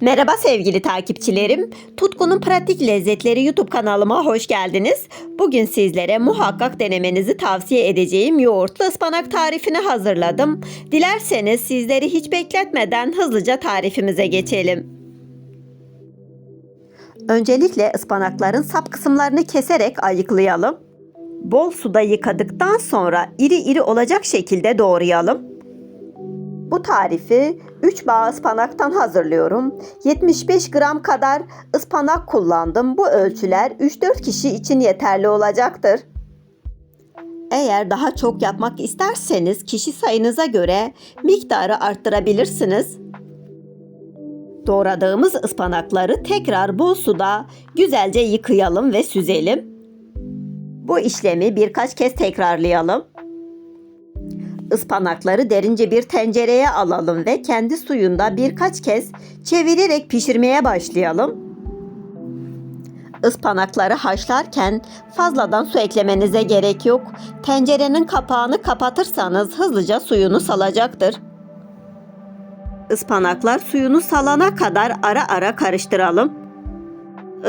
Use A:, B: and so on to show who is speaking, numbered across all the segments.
A: Merhaba sevgili takipçilerim. Tutkunun Pratik Lezzetleri YouTube kanalıma hoş geldiniz. Bugün sizlere muhakkak denemenizi tavsiye edeceğim yoğurtlu ıspanak tarifini hazırladım. Dilerseniz sizleri hiç bekletmeden hızlıca tarifimize geçelim. Öncelikle ıspanakların sap kısımlarını keserek ayıklayalım. Bol suda yıkadıktan sonra iri iri olacak şekilde doğrayalım. Bu tarifi 3 bağ ıspanaktan hazırlıyorum. 75 gram kadar ıspanak kullandım. Bu ölçüler 3-4 kişi için yeterli olacaktır. Eğer daha çok yapmak isterseniz kişi sayınıza göre miktarı arttırabilirsiniz. Doğradığımız ıspanakları tekrar bol suda güzelce yıkayalım ve süzelim. Bu işlemi birkaç kez tekrarlayalım. Ispanakları derince bir tencereye alalım ve kendi suyunda birkaç kez çevirerek pişirmeye başlayalım. Ispanakları haşlarken fazladan su eklemenize gerek yok. Tencerenin kapağını kapatırsanız hızlıca suyunu salacaktır. Ispanaklar suyunu salana kadar ara ara karıştıralım.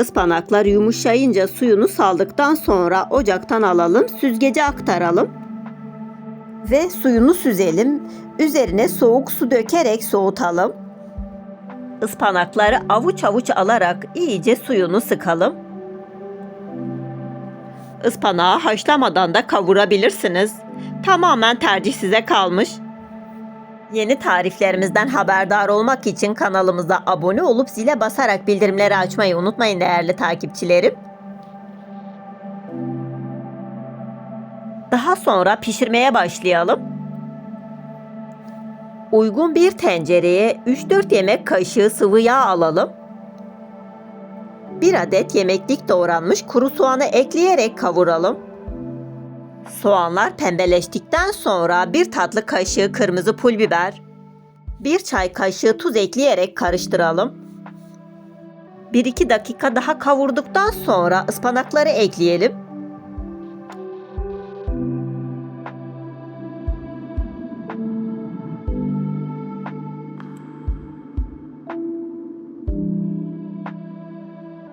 A: Ispanaklar yumuşayınca suyunu saldıktan sonra ocaktan alalım, süzgece aktaralım ve suyunu süzelim. Üzerine soğuk su dökerek soğutalım. Ispanakları avuç avuç alarak iyice suyunu sıkalım. Ispanağı haşlamadan da kavurabilirsiniz. Tamamen tercih size kalmış. Yeni tariflerimizden haberdar olmak için kanalımıza abone olup zile basarak bildirimleri açmayı unutmayın değerli takipçilerim. Daha sonra pişirmeye başlayalım. Uygun bir tencereye 3-4 yemek kaşığı sıvı yağ alalım. 1 adet yemeklik doğranmış kuru soğanı ekleyerek kavuralım. Soğanlar pembeleştikten sonra 1 tatlı kaşığı kırmızı pul biber, 1 çay kaşığı tuz ekleyerek karıştıralım. 1-2 dakika daha kavurduktan sonra ıspanakları ekleyelim.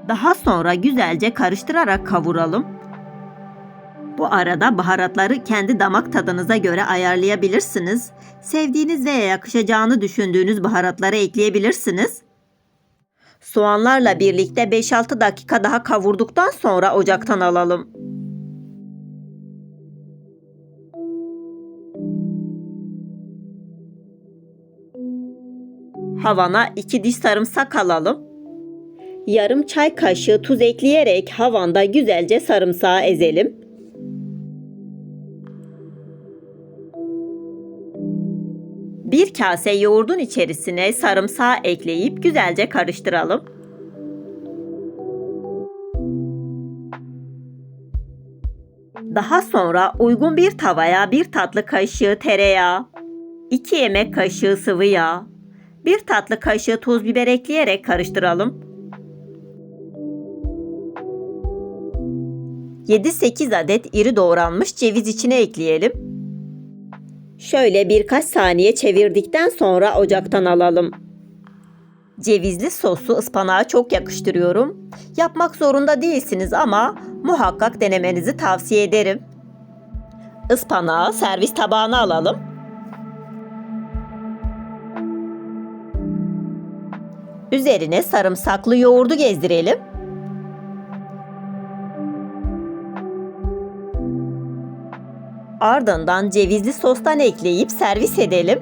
A: Daha sonra güzelce karıştırarak kavuralım. Bu arada baharatları kendi damak tadınıza göre ayarlayabilirsiniz. Sevdiğiniz veya yakışacağını düşündüğünüz baharatları ekleyebilirsiniz. Soğanlarla birlikte 5-6 dakika daha kavurduktan sonra ocaktan alalım. Havana 2 diş sarımsak alalım. Yarım çay kaşığı tuz ekleyerek havanda güzelce sarımsağı ezelim. Bir kase yoğurdun içerisine sarımsağı ekleyip güzelce karıştıralım. Daha sonra uygun bir tavaya bir tatlı kaşığı tereyağı, 2 yemek kaşığı sıvı yağ, 1 tatlı kaşığı tuz biber ekleyerek karıştıralım. 7-8 adet iri doğranmış ceviz içine ekleyelim. Şöyle birkaç saniye çevirdikten sonra ocaktan alalım. Cevizli sosu ıspanağa çok yakıştırıyorum. Yapmak zorunda değilsiniz ama muhakkak denemenizi tavsiye ederim. Ispanağı servis tabağına alalım. Üzerine sarımsaklı yoğurdu gezdirelim. Ardından cevizli sostan ekleyip servis edelim.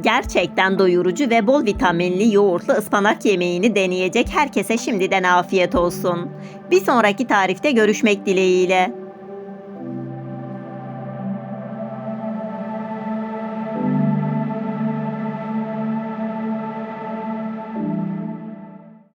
A: Gerçekten doyurucu ve bol vitaminli yoğurtlu ıspanak yemeğini deneyecek herkese şimdiden afiyet olsun. Bir sonraki tarifte görüşmek dileğiyle.